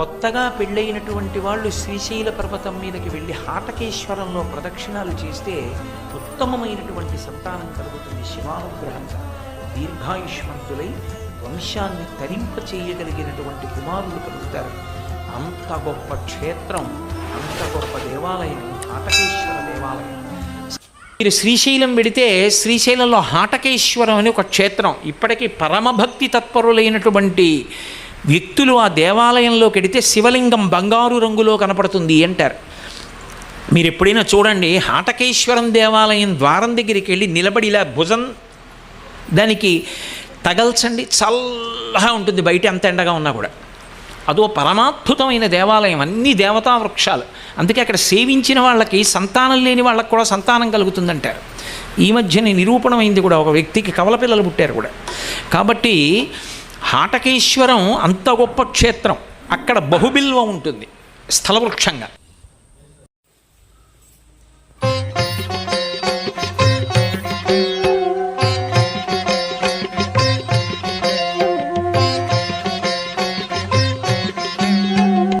కొత్తగా పెళ్ళైనటువంటి వాళ్ళు శ్రీశైల పర్వతం మీదకి వెళ్ళి హాటకేశ్వరంలో ప్రదక్షిణాలు చేస్తే ఉత్తమమైనటువంటి సంతానం కలుగుతుంది శివానుగ్రహంగా. దీర్ఘాయుష్మంతులై వంశాన్ని తరింప చేయగలిగినటువంటి కుమారులు కలుగుతారు. అంత గొప్ప క్షేత్రం అంత గొప్ప దేవాలయం హాటకేశ్వర దేవాలయం. మీరు శ్రీశైలం వెడితే శ్రీశైలంలో హాటకేశ్వరం అని ఒక క్షేత్రం. ఇప్పటికీ పరమభక్తి తత్పరులైనటువంటి వ్యక్తులు ఆ దేవాలయంలోకి వెడితే శివలింగం బంగారు రంగులో కనపడుతుంది అంటారు. మీరు ఎప్పుడైనా చూడండి హాటకేశ్వరం దేవాలయం ద్వారం దగ్గరికి వెళ్ళి నిలబడి ఇలా భుజం దానికి తగల్చండి చల్లగా ఉంటుంది బయట ఎంత ఎండగా ఉన్నా కూడా. అదో పరమాద్భుతమైన దేవాలయం అన్ని దేవతా వృక్షాలు. అందుకే అక్కడ సేవించిన వాళ్ళకి సంతానం లేని వాళ్ళకి కూడా సంతానం కలుగుతుందంటారు. ఈ మధ్యనే నిరూపణమైంది కూడా ఒక వ్యక్తికి కవల పిల్లలు పుట్టారు కూడా. కాబట్టి హాటకేశ్వరం అంత గొప్ప క్షేత్రం. అక్కడ బహుబిల్వ ఉంటుంది స్థలవృక్షంగా.